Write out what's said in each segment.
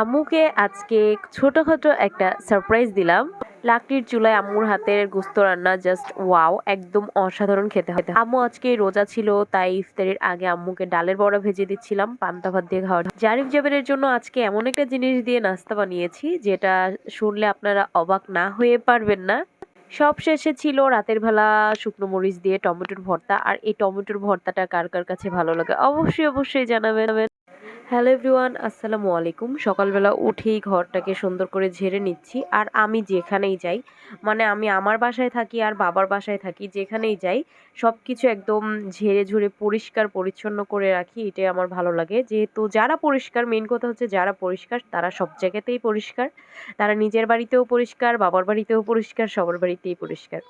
আম্মুকে আজকে ছোটখাটো একটা সারপ্রাইজ দিলাম। লাকড়ির চুলায় আম্মুর হাতের গুস্ত রান্না জাস্ট ওয়াও একদম অসাধারণ খেতে হয়। আম্মু আজকে রোজা ছিল, তাই ইফতারির আগে আম্মুকে ডালের বড়া ভেজে দিচ্ছিলাম, পান্তা ভাত দিয়ে খাওয়া জারিফ জাবেরের জন্য আজকে এমন একটা জিনিস দিয়ে নাস্তা বানিয়েছি, যেটা শুনলে আপনারা অবাক না হয়ে পারবেন না। সব শেষে ছিল রাতের বেলা শুকনো মরিচ দিয়ে টমেটোর ভর্তা, আর এই টমেটোর ভর্তাটা কার কার কাছে ভালো লাগে অবশ্যই অবশ্যই জানাবেন। হ্যালো এভরিওয়ান, আসসালামু আলাইকুম। সকালবেলা উঠেই ঘরটাকে সুন্দর করে ঝেড়ে নিচ্ছি আর আমি যেখানেই যাই মানে আমি আমার বাসায় থাকি আর বাবার বাসায় থাকি, যেখানেই যাই সব কিছু একদম ঝেড়ে ঝুড়ে পরিষ্কার, পরিচ্ছন্ন করে রাখি, এটাই আমার ভালো লাগে। যেহেতু যারা পরিষ্কার মেন কথা হচ্ছে যারা পরিষ্কার, তারা সব জায়গাতেই পরিষ্কার। তারা নিজের বাড়িতেও পরিষ্কার, বাবার বাড়িতেও পরিষ্কার, সবার বাড়িতেই পরিষ্কার।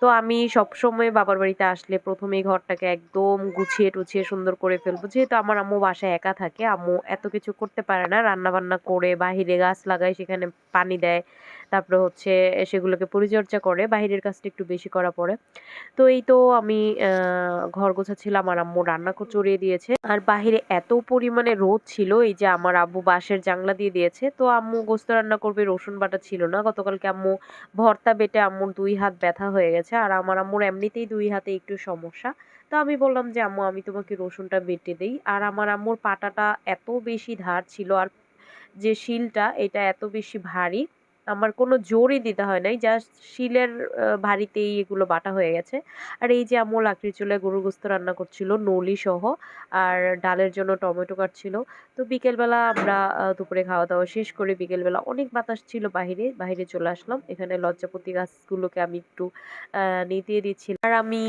তো আমি সবসময় বাবার বাড়িতে আসলে প্রথমেই ঘরটাকে একদম গুছিয়ে টুছিয়ে সুন্দর করে ফেলব। যেহেতু আমার আম্মু বাসায় একা থাকে, আম্মু এত কিছু করতে পারে না। রান্না বান্না করে, বাহিরে গাছ লাগায়, সেখানে পানি দেয়। তারপরে হচ্ছে সেগুলোকে পরিচর্যা করে, বাহিরের কাজটা একটু বেশি করা পড়ে তো এই তো আমি ঘর গোছাচ্ছিলাম, আর আম্মু রান্না চড়িয়ে দিয়েছে। আর বাহিরে এত পরিমাণে রোদ ছিল, এই যে আমার আব্বু বাঁশের জাংলা দিয়ে দিয়েছে। তো আম্মু গোস্ত রান্না করবে, রসুন বাটা ছিল না। গতকালকে আম্মু ভর্তা বেটে আম্মুর দুই হাত ব্যথা হয়ে গেছে, আর আমার আম্মুর এমনিতেই দুই হাতে একটু সমস্যা। তো আমি বললাম যে, আম্মু, আমি তোমাকে রসুনটা বেটে দেই। আর আমার আম্মুর পাটাটা এত বেশি ধার ছিল, আর যে শিলটা, এটা এত বেশি ভারী। আমার কোনো জোরই দিতে হয় নাই। জাস্ট শিলের ভারিতেই এগুলো বাটা হয়ে গেছে। আর এই যে আম্মু লাকড়ির চুলায় গরুর গোস্ত রান্না করছিল, নলি সহ, আর ডালের জন্য টমেটো কাটছিল। তো বিকেলবেলা আমরা দুপুরে খাওয়া দাওয়া শেষ করে বিকেলবেলা অনেক বাতাস ছিল বাহিরে বাহিরে চলে আসলাম। এখানে লজ্জাপতি গাছগুলোকে আমি একটু নিতে দিচ্ছি আর আমি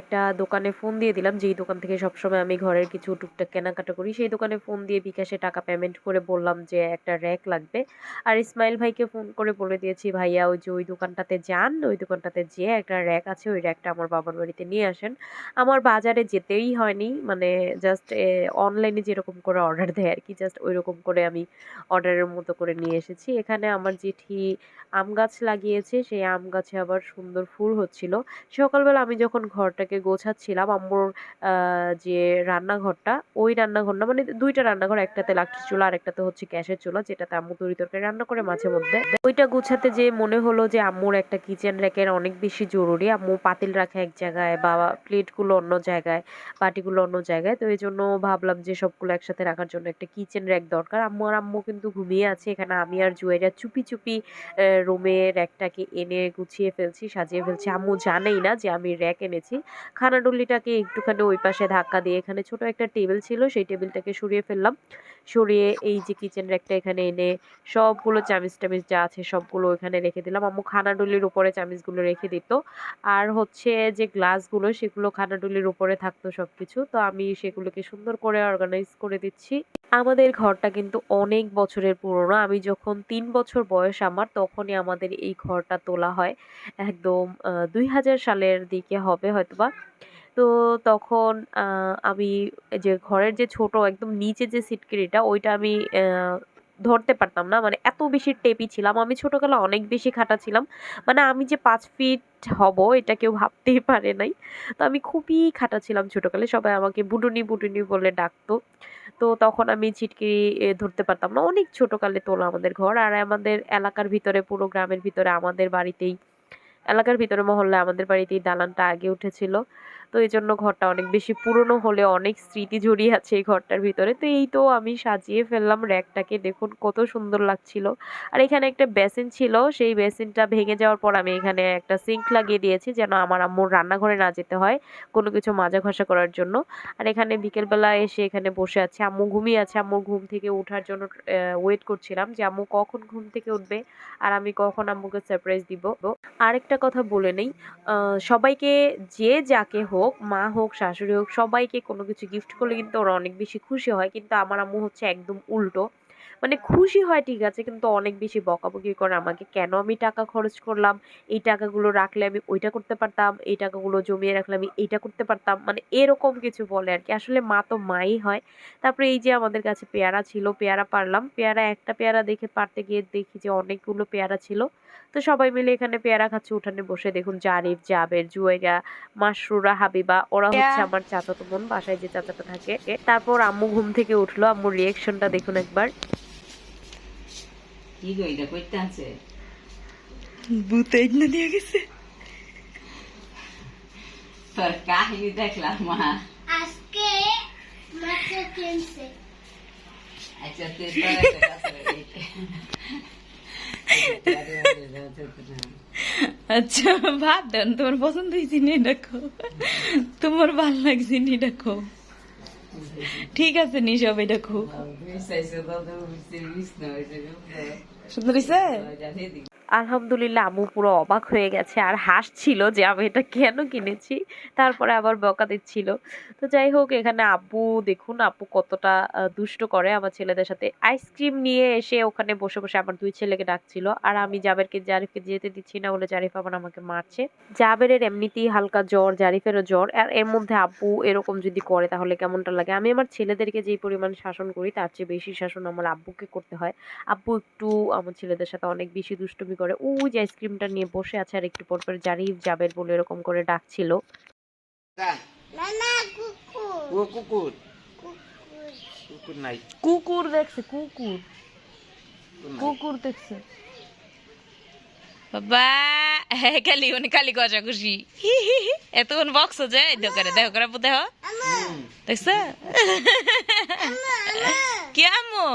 একটা দোকানে ফোন দিয়ে দিলাম, যেই দোকান থেকে সবসময় আমি ঘরের কিছু টুকটাক কেনাকাটা করি, সেই দোকানে ফোন দিয়ে বিকাশে টাকা পেমেন্ট করে বললাম যে একটা র্যাক লাগবে। আর ইসমাইল ভাইকে ফোন করে বলে দিয়েছি, ভাইয়া ওই যে ওই দোকানটাতে যান, ওই দোকানটাতে যেয়ে একটা র্যাক আছে, ওই র্যাকটা আমার বাবার বাড়িতে নিয়ে আসেন। আমার বাজারে যেতেই হয়নি মানে জাস্ট অনলাইনে যেরকম করে অর্ডার দেয় আর কি জাস্ট ওই রকম করে আমি অর্ডারের মতো করে নিয়ে এসেছি। এখানে আমার জেঠি আম গাছ লাগিয়েছে, সেই আম গাছে আবার সুন্দর ফুল হচ্ছিল। সকালবেলা আমি যখন ঘরটাকে গোছাচ্ছিলাম, আম্মুর যে রান্নাঘরটা, ওই রান্নাঘর না মানে দুইটা রান্নাঘর, একটাতে লাকড়ির চুলা আর একটাতে হচ্ছে গ্যাসের চুলা, যেটাতে আম্মু তরি তরকারি রান্না করে মাঝে মধ্যে। ওইটা গুছাতে যে মনে হলো যে আম্মুর একটা কিচেন র্যাকের অনেক বেশি জরুরি। আম্মু পাতিল রাখে এক জায়গায় বা প্লেটগুলো অন্য জায়গায়, বাটিগুলো অন্য জায়গায়। তো এই জন্য ভাবলাম যে সবগুলো একসাথে রাখার জন্য একটা কিচেন র্যাক দরকার। আম্মু আর আম্মু কিন্তু ঘুমিয়ে আছে। এখানে আমি আর জুয়েরা চুপি চুপি রুমে র্যাকটাকে এনে গুছিয়ে ফেলছি, সাজিয়ে ফেলছি। আম্মু জানেই না যে আমি র্যাক এনেছি। খানাডুলিটাকে একটুখানি ওই পাশে ধাক্কা দিয়ে এখানে ছোট একটা টেবিল ছিল, সেই টেবিলটাকে সরিয়ে ফেললাম। সরিয়ে এই যে কিচেন র্যাকটা এখানে এনে সবগুলো চামিচ টামিচ যা আছে সবগুলো ওইখানে রেখে দিলাম। আম্মু খানাডুলির উপরে চামিচগুলো রেখে দিত। আর হচ্ছে যে গ্লাসগুলো সেগুলো খানাডুলির উপরে থাকতো সব কিছু তো আমি সেগুলোকে সুন্দর করে অর্গানাইজ করে দিচ্ছি। আমাদের ঘরটা কিন্তু অনেক বছরের পুরনো। আমি যখন তিন বছর বয়স আমার, তখনই আমাদের এই ঘরটা তোলা হয়। একদম দুই হাজার সালের দিকে হবে হয়তোবা। তো তখন আমি যে ঘরের যে ছোট একদম নিচে যে সিটকিরিটা ওইটা আমি ধরতে পারতাম না। মানে এত বেশি টেপি ছিলাম। আমি ছোটোবেলা অনেক বেশি খাটা ছিলাম। মানে আমি যে পাঁচ ফিট হব, এটা কেউ ভাবতেই পারে নাই। তো আমি খুবই খাটা ছিলাম ছোটোকালে। সবাই আমাকে বুটুনি বুটুনি বলে ডাকতো। তো তখন আমি ছিটকিরি ধরতে পারতাম না। অনেক ছোটোকালে তোলা আমাদের ঘর। আর আমাদের এলাকার ভিতরে, পুরো গ্রামের ভিতরে আমাদের বাড়িতেই, এলাকার ভিতরে মহল্লায় আমাদের বাড়িতেই দালানটা আগে উঠেছিল। তো এই জন্য ঘরটা অনেক বেশি পুরনো হলে অনেক স্মৃতি জড়িয়ে আছে এই ঘরটার ভিতরে। তো এই তো আমি সাজিয়ে ফেললাম র্যাকটাকে, দেখুন কত সুন্দর লাগছিল। আর এখানে একটা বেসিন ছিল, সেই বেসিনটা ভেঙে যাওয়ার পর আমি এখানে একটা সিঙ্ক লাগিয়ে দিয়েছি যেন আমার আম্মুর রান্নাঘরে না যেতে হয় কোনো কিছু মাজা ঘষা করার জন্য। আর এখানে বিকেলবেলা এসে এখানে বসে আছে, আম্মু ঘুমিয়ে আছে। আম্মুর ঘুম থেকে ওঠার জন্য ওয়েট করছিলাম যে আম্মু কখন ঘুম থেকে উঠবে আর আমি কখন আম্মুকে সারপ্রাইজ দিব। আরেকটা কথা বলে নেই সবাইকে যে যাকে হোক হোক, মা হোক, শাশুড়ি হোক, সবাইকে কোনো কিছু গিফট করলে কিন্তু ওরা অনেক বেশি খুশি হয়। কিন্তু আমার আম্মু হচ্ছে একদম উল্টো। মানে খুশি হয় ঠিক আছে কিন্তু অনেক বেশি বকাবকি করে আমাকে কেন আমি টাকা খরচ করলাম? এই টাকাগুলো রাখলে আমি ওইটা করতে পারতাম এই টাকাগুলো জমিয়ে রাখলে আমি এইটা করতে পারতাম। মানে এরকম কিছু বলে আর কি। আসলে মা তো মাই হয়। তারপরে এই যে আমাদের কাছে পেয়ারা ছিল পেয়ারা পারলাম। পেয়ারা একটা পেয়ারা দেখে পারতে গিয়ে দেখি যে অনেকগুলো পেয়ারা ছিল। তো সবাই মিলে এখানে পেয়ারা খাচ্ছে উঠানে বসে দেখুন জারিফ জাবের জুয়েগা মাসরুরা হাবিবা ওরা হচ্ছে আমার চাচাতো বোন বাসায় যে চাচাটা থাকে। তারপর আম্মু ঘুম থেকে উঠল। আম্মুর রিয়েকশনটা দেখুন একবার। কি গো এটা করতে ভূতে না দিয়ে গেছে তোর কাহিনী দেখলাম মা আজকে মাত্র কিনছে আচ্ছা তুই। আচ্ছা ভাত দেন তোমার পছন্দ হয়েছে নি দেখো তোমার ভালো লাগছে নি দেখো ঠিক আছে নিশব এটা বিষ্ণু সুন্দর আলহামদুলিল্লাহ আম্মু পুরো অবাক হয়ে গেছে আর হাসছিল যে আমি এটা কেন কিনেছি। তারপরে আবার বকা দিচ্ছিল। তো যাই হোক, এখানে আব্বু, দেখুন আব্বু কতটা দুষ্ট করে আমার ছেলেদের সাথে। আইসক্রিম নিয়ে এসে ওখানে বসে বসে আমার দুই ছেলেকে ডাকছিল। আর আমি জাবেরকে, জারিফকে যেতে দিচ্ছি না বলে জারিফ আবার আমাকে মারছে। জাবেরের এমনিতেই হালকা জ্বর, জারিফেরও জ্বর। আর এর মধ্যে আব্বু এরকম যদি করে তাহলে কেমনটা লাগে? আমি আমার ছেলেদেরকে যেই পরিমাণ শাসন করি, তার চেয়ে বেশি শাসন আমার আব্বুকে করতে হয়। আব্বু একটু আমার ছেলেদের সাথে অনেক বেশি দুষ্টুমি করে ওই যে আইসক্রিমটা নিয়ে বসে আছে আর একটু পর পর জারিফ জাবের বলে এরকম করে ডাকছিল। ও কুকুর। কুকুর। নাই। কুকুর দেখছে কুকুর। কুকুর দেখছে। বাবা হ্যাঁ খালি উনি খালি গজা খুশি এতক্ষণ বক্স যায় দেখো করে দেখো করে দেহ দেখছ? কি আমো?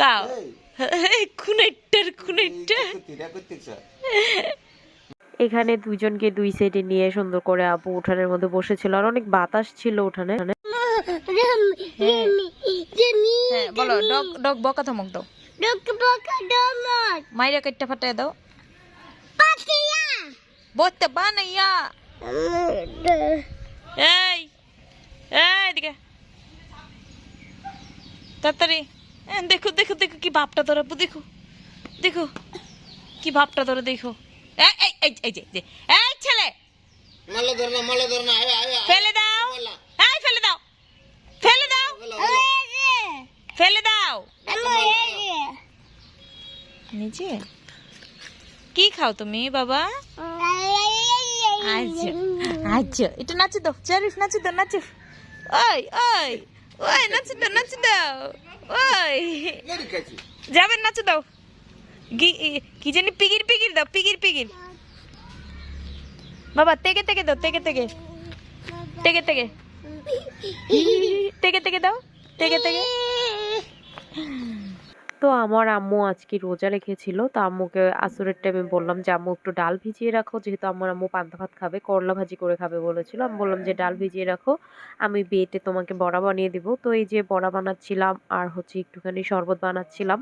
কাও এখানে দুইজনকে দুই সাইডে নিয়ে সুন্দর করে আপু উঠানের মধ্যে বসেছিল আর অনেক বাতাস ছিল উঠানে। হ্যাঁ বলো ডগ ডগ বকা থমক দাও। বকা মাইরা কাটটা ফাটায় দাও। পাতিয়া। বলতে বানাইয়া। এই এই এদিকে। তাড়াতাড়ি। দেখো দেখো দেখো কি ভাবটা তোরা দেখো। দেখো কি ভাবটা তোরা দেখো। এই এই যে, ছেলে! মালা ধর না মালা ধর না আয় আয় আয়। ফেলে দাও। এই ফেলে দাও। ফেলে দাও। ফেলে দাও। নিচে কি খাও তুমি বাবা? আচ্ছা আচ্ছা এটা নাচে দাও জারিফ নাচে দাও নাচে। ওই ওই। ওই নাচে দাও নাচে দাও ওই। যাবেন নাচে দাও কি জানি পিগির পিগির দাও পিগির পিগির। বাবা তেকে তেকে দাও তেকে তেকে তেকে তেকে তেকে তেকে দাও তেকে তেগে। তো আমার আম্মু আজকে রোজা রেখেছিল। তো আম্মুকে আসরের টাইমে বললাম যে, আম্মু, একটু ডাল ভিজিয়ে রাখো। যেহেতু আমার আম্মু পান্তা ভাত খাবে, করলা ভাজি করে খাবে বলেছিল। আমি বললাম যে, ডাল ভিজিয়ে রাখো। আমি বেটে তোমাকে বড়া বানিয়ে দিব। তো এই যে বড়া বানাচ্ছিলাম আর হচ্ছে একটুখানি শরবত বানাচ্ছিলাম।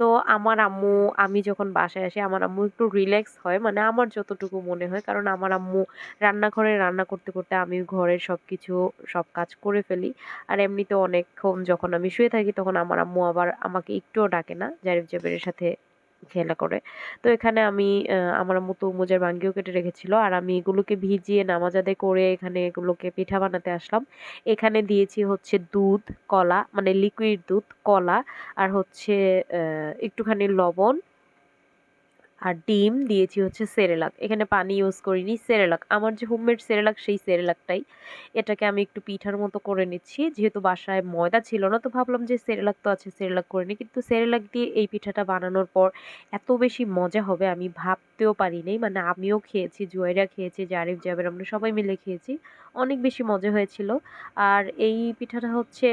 তো আমার আম্মু, আমি যখন বাসায় আসি, আমার আম্মু একটু রিল্যাক্স হয়। মানে আমার যতটুকু মনে হয়, কারণ আমার আম্মু রান্নাঘরে রান্না করতে করতে আমি ঘরের সব কিছু সব কাজ করে ফেলি। আর এমনিতে অনেকক্ষণ যখন আমি শুয়ে থাকি, তখন আমার আম্মু আবার আমাকে একটুও ডাকে না, জারিফ জাবেরের সাথে খেলা করে। তো এখানে আমি আমার মতো মুজার বাঙ্গিও কেটে রেখেছিল, আর আমি এগুলোকে ভিজিয়ে নামাজ আদায় করে এখানে এগুলোকে পিঠা বানাতে আসলাম। এখানে দিয়েছি হচ্ছে দুধ, কলা মানে লিকুইড দুধ, কলা, আর হচ্ছে একটুখানি লবণ আর ডিম দিয়েছি হচ্ছে সেরেলাক। এখানে পানি ইউজ করিনি, সেরেলাক। আমার যে হোমমেড সেরেলাক, সেই সেরেলাকটাই। এটাকে আমি একটু পিঠার মতো করে নিচ্ছি। যেহেতু বাসায় ময়দা ছিল না, তো ভাবলাম যে সেরেলাক তো আছে, সেরেলাক করে নিই। কিন্তু সেরেলাক দিয়ে এই পিঠাটা বানানোর পর এত বেশি মজা হবে, আমি ভাবতেও পারিনি। মানে আমিও খেয়েছি, জুয়াইরা খেয়েছি, জারিফ, জাবের, আমরা সবাই মিলে খেয়েছি। অনেক বেশি মজা হয়েছিল। আর এই পিঠাটা হচ্ছে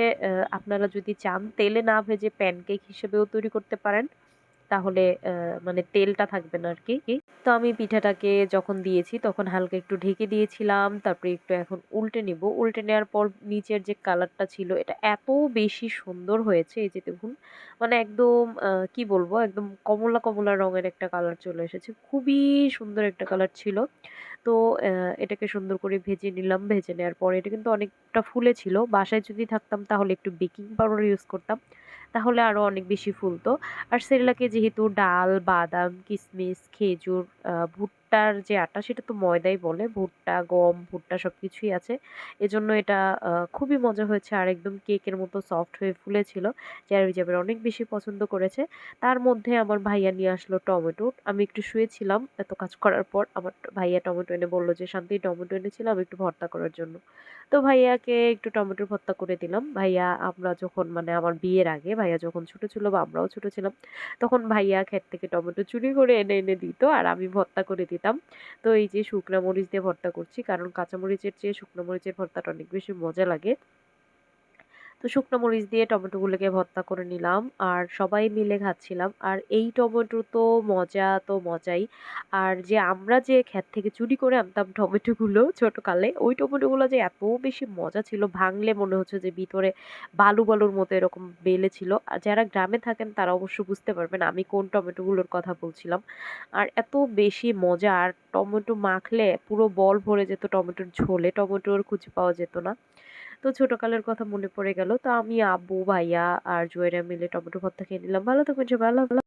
আপনারা যদি চান, তেলে না ভেজে প্যানকেক হিসেবেও তৈরি করতে পারেন। তাহলে মানে তেলটা থাকবে না আর কি তো আমি পিঠাটাকে যখন দিয়েছি, তখন হালকা একটু ঢেকে দিয়েছিলাম, তারপরে একটু এখন উল্টে নিব। উল্টে নেওয়ার পর নিচের যে কালারটা ছিল, এটা এত বেশি সুন্দর হয়েছে, এই যে দেখুন মানে একদম কি বলব, একদম কমলা কমলা রঙের একটা কালার চলে এসেছে। খুবই সুন্দর একটা কালার ছিল। তো এটাকে সুন্দর করে ভেজে নিলাম। ভেজে নেওয়ার পরে এটা কিন্তু অনেকটা ফুলে ছিল। বাসায় যদি থাকতাম, তাহলে একটু বেকিং পাউডার ইউজ করতাম। তাহলে আরও অনেক বেশি ফুলতো। আর সেরেলাকে যেহেতু ডাল বাদাম কিশমিশ খেজুর ভুট্টা ভুট্টার যে আটা সেটা তো ময়দাই বলে। ভুট্টা, গম, ভুট্টা সব কিছুই আছে। এজন্য এটা খুবই মজা হয়েছে। আর একদম কেকের মতো সফট হয়ে ফুলেছিল। জ্যাবি জ্যাবের অনেক বেশি পছন্দ করেছে। তার মধ্যে আমার ভাইয়া নিয়ে আসলো টমেটো। আমি একটু শুয়েছিলাম। এত কাজ করার পর আমার ভাইয়া টমেটো এনে বলল যে, শান্তি, টমেটো এনেছিলাম একটু ভর্তা করার জন্য। তো ভাইয়াকে একটু টমেটোর ভর্তা করে দিলাম। ভাইয়া, আমরা যখন মানে আমার বিয়ের আগে, ভাইয়া যখন ছোট ছিল বা আমরাও ছোট ছিলাম, তখন ভাইয়া ক্ষেত থেকে টমেটো চুরি করে এনে এনে দিত। আর আমি ভর্তা করে দিতাম। তো এই যে শুকনা মরিচ দিয়ে ভর্তা করছি, কারণ কাঁচা মরিচের চেয়ে শুকনো মরিচের ভর্তাটা অনেক বেশি মজা লাগে। তো শুকনো মরিচ দিয়ে টমেটোগুলোকে ভর্তা করে নিলাম আর সবাই মিলে খাচ্ছিলাম। আর এই টমেটো তো মজা, তো মজাই। আর যে আমরা যে ক্ষেত থেকে চুরি করে আনতাম টমেটোগুলো ছোটকালে, ওই টমেটোগুলো যে এত বেশি মজা ছিল, ভাঙলে মনে হচ্ছে যে ভিতরে বালু বালুর মতো এরকম বেলে ছিল। আর যারা গ্রামে থাকেন তারা অবশ্য বুঝতে পারবেন আমি কোন টমেটোগুলোর কথা বলছিলাম। আর এত বেশি মজা, আর টমেটো মাখলে পুরো বল ভরে যেত টমেটোর ঝোলে, টমেটোর খুঁজে পাওয়া যেত না। তো ছোটোকালের কথা মনে পড়ে গেল তো আমি আব্বু, ভাইয়া আর জুয়েরা মিলে টমেটো ভর্তা খেয়ে নিলাম ভালো থাকবেন সবাই, আল্লাহ।